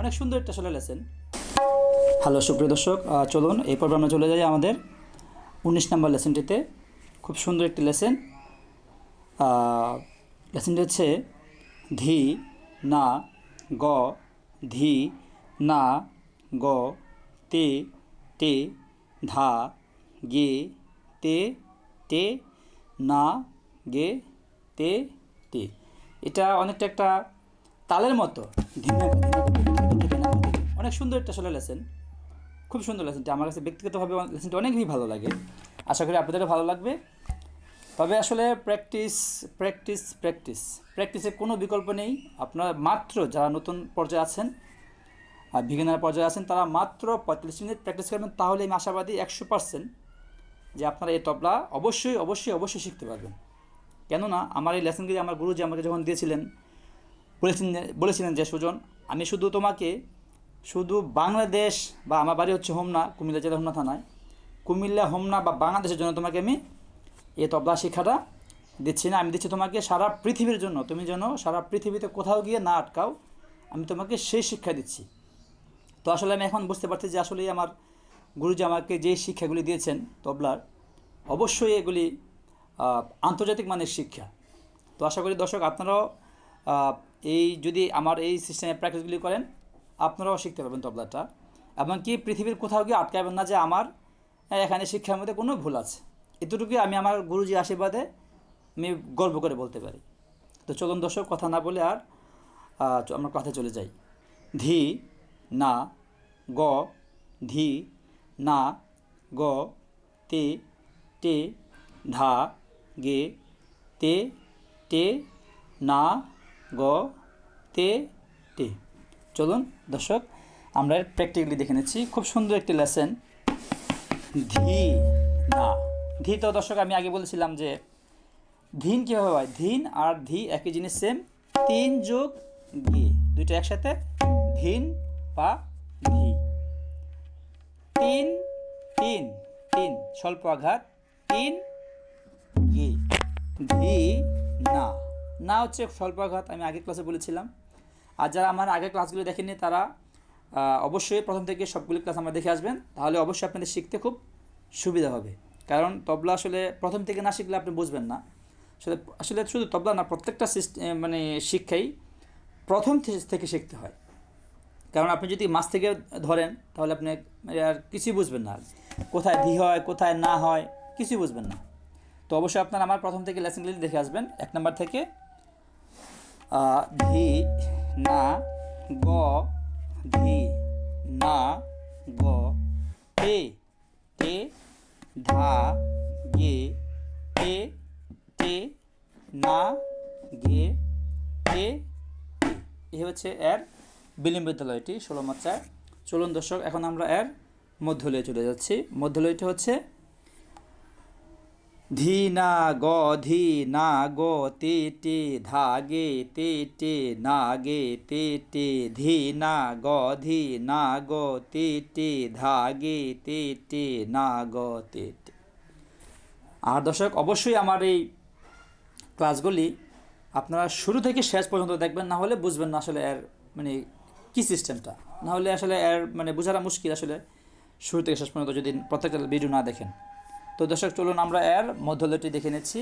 অনেক সুন্দর একটা আসলে লেসেন হ্যালো সুপ্রিয় দর্শক চলুন এই পর্বে আমরা চলে যাই আমাদের উনিশ নম্বর লেসেনটিতে খুব সুন্দর একটি লেসেন লেসেনটি হচ্ছে, ধি না গ, ধি না গ, তে তে, ধা, গে, তে তে, না, গে, তে তে। এটা অনেকটা একটা তালের মতো। অনেক সুন্দর একটা আসলে লেসেন খুব সুন্দর লেসেনটা আমার কাছে ব্যক্তিগতভাবে লেসেনটা অনেকই ভালো লাগে। আশা করি আপনাদেরও ভালো লাগবে। তবে আসলে প্র্যাকটিস প্র্যাকটিস প্র্যাকটিস প্র্যাকটিসের কোনো বিকল্প নেই। আপনারা মাত্র যারা নতুন পর্যায়ে আছেন আর বিগিনার পর্যায়ে আছেন, তারা মাত্র পঁয়তাল্লিশ মিনিট প্র্যাকটিস করবেন। তাহলে আমি আশাবাদী একশো পার্সেন্ট যে আপনারা এই তবলা অবশ্যই অবশ্যই অবশ্যই শিখতে পারবেন। কেননা, আমার এই লেসনগুলি আমার গুরুজি আমাকে যখন দিয়েছিলেন বলেছিলেন বলেছিলেন যে, সুজন, আমি শুধু তোমাকে, শুধু বাংলাদেশ বা আমার বাড়ি হচ্ছে হোমনা, কুমিল্লা জেলা হোমনা থানায়। কুমিল্লা, হোমনা বা বাংলাদেশের জন্য তোমাকে আমি এ তবলা শিক্ষাটা দিচ্ছি না। আমি দিচ্ছি তোমাকে সারা পৃথিবীর জন্য। তুমি যেন সারা পৃথিবীতে কোথাও গিয়ে না আটকাও, আমি তোমাকে সেই শিক্ষা দিচ্ছি। তো আসলে আমি এখন বুঝতে পারছি যে আসলে আমার গুরুজি আমাকে যে শিক্ষাগুলি দিয়েছেন তবলার, অবশ্যই এগুলি আন্তর্জাতিক মানের শিক্ষা। তো আশা করি দর্শক, আপনারাও এই যদি আমার এই সিস্টেমে প্র্যাকটিসগুলি করেন, আপনারাও শিখতে পারবেন তবলাটা। এমনকি পৃথিবীর কোথাও গিয়ে আটকাবেন না যে আমার এখানে শিক্ষার মধ্যে কোনো ভুল আছে। এতটুকুই আমি আমার গুরুজি আশীর্বাদে আমি গর্ব করে বলতে পারি। তো চলুন দর্শক, কথা না বলে আর আমরা কথায় চলে যাই। ধি, না, গ, ধি, না, গ, তে টে ধা, গে, তে টে না গ, তে, টে। চলুন, দর্শক, আমরা প্র্যাকটিক্যালি দেখে নিচ্ছি। খুব সুন্দর একটি লেসেন ধি না। ধি তো, দর্শক, আমি আগে বলেছিলাম যে ধিন কীভাবে হয়? ধিন আর ধি একই জিনিস সেম তিন যোগ ঘি। দুইটা একসাথে? ধিন বা ধি তিন তিন তিন। স্বল্প আঘাত। তিন, ঘি। ধি না হচ্ছে স্বল্প আঘাত আমি আগের ক্লাসে বলেছিলাম। আর যারা আমার আগের ক্লাসগুলো দেখেননি, তারা অবশ্যই প্রথম থেকে সবগুলো ক্লাস আমরা দেখে আসবেন। তাহলে অবশ্যই আপনাদের শিখতে খুব সুবিধা হবে। কারণ তবলা আসলে প্রথম থেকে না শিখলে আপনি বুঝবেন না। আসলে আসলে শুধু তবলা না, প্রত্যেকটা মানে শিক্ষাই প্রথম থেকে শিখতে হয়। কারণ আপনি যদি মাছ থেকে ধরেন, তাহলে আপনি আর কিছুই বুঝবেন না। কোথায় ধি হয়, কোথায় না হয়, কিছুই বুঝবেন না। তো অবশ্যই আপনার আমার প্রথম থেকে লেসনগুলি দেখে আসবেন। এক নম্বর থেকে ধি না গ, ধি না গ, তে তে, ধা, গে, তে তে, না, গে, তে এ হচ্ছে এর বিলিম বিদ্যালয়টি ষোলো মাত্রায় চলুন দর্শক, এখন আমরা এর মধ্যলয়ে চলে যাচ্ছি। মধ্যলয়টি হচ্ছে ধি না গ ধি না গো, তে টে ধা গে তে টে না গে তে টে ধি না গ ধি না গো, তে টে ধা গে তে টে না গ তে। টে আর দর্শক, অবশ্যই আমার এই ক্লাসগুলি আপনারা শুরু থেকে শেষ পর্যন্ত দেখবেন, না হলে বুঝবেন না আসলে এর মানে কী সিস্টেমটা। না হলে আসলে এর মানে বোঝাটা মুশকিল আসলে শুরু থেকে শেষ পর্যন্ত যদি প্রত্যেকটা ভিডিও না দেখেন। তো দর্শক, চলুন আমরা এর মধ্যলয়টি দেখে নিচ্ছি।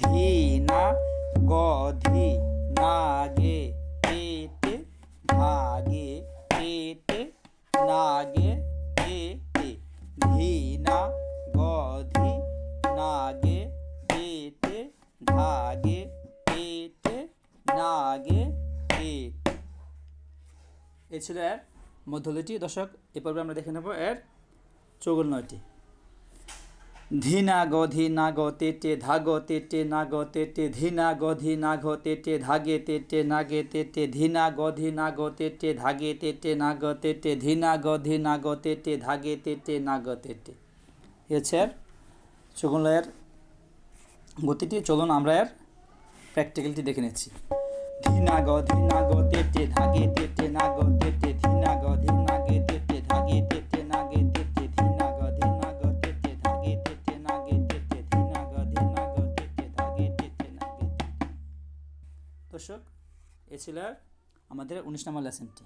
ধি, না, গ, ধি, না, গে টে টে ধা, গে টে টে না, গে টে টে ধি, না, গ, ধি, না, গে টে টে ধা, গে টে টে না, গে টে এই ছিল এর মধ্যলয়টি দর্শক, এ আমরা দেখে নেব এর চৌগন্নয়টি ধি না গ ধি না গ তে টে ধা গ তে টে না গ তে টে ধি না গ ধি না ঘ তে টে ধাগে তে টে না গে তে টে ধি না গ ধি না গ তে টে ধাগে তে টে না গ তে টে ধি না গ ধি না গ তে টে ধাগে তে টে না গ তে হচ্ছে চৌগন্নয়ের গতিটি। চলুন আমরা এর প্র্যাকটিক্যালটি দেখে নিচ্ছি। ধিনা গ ধিনা গ তে ধাগে তে টে না গ তে টে ধিনা গ ধিনা গে তে ধাগে তে দর্শক এ ছিল আমাদের উনিশ নম্বর লেসনটি।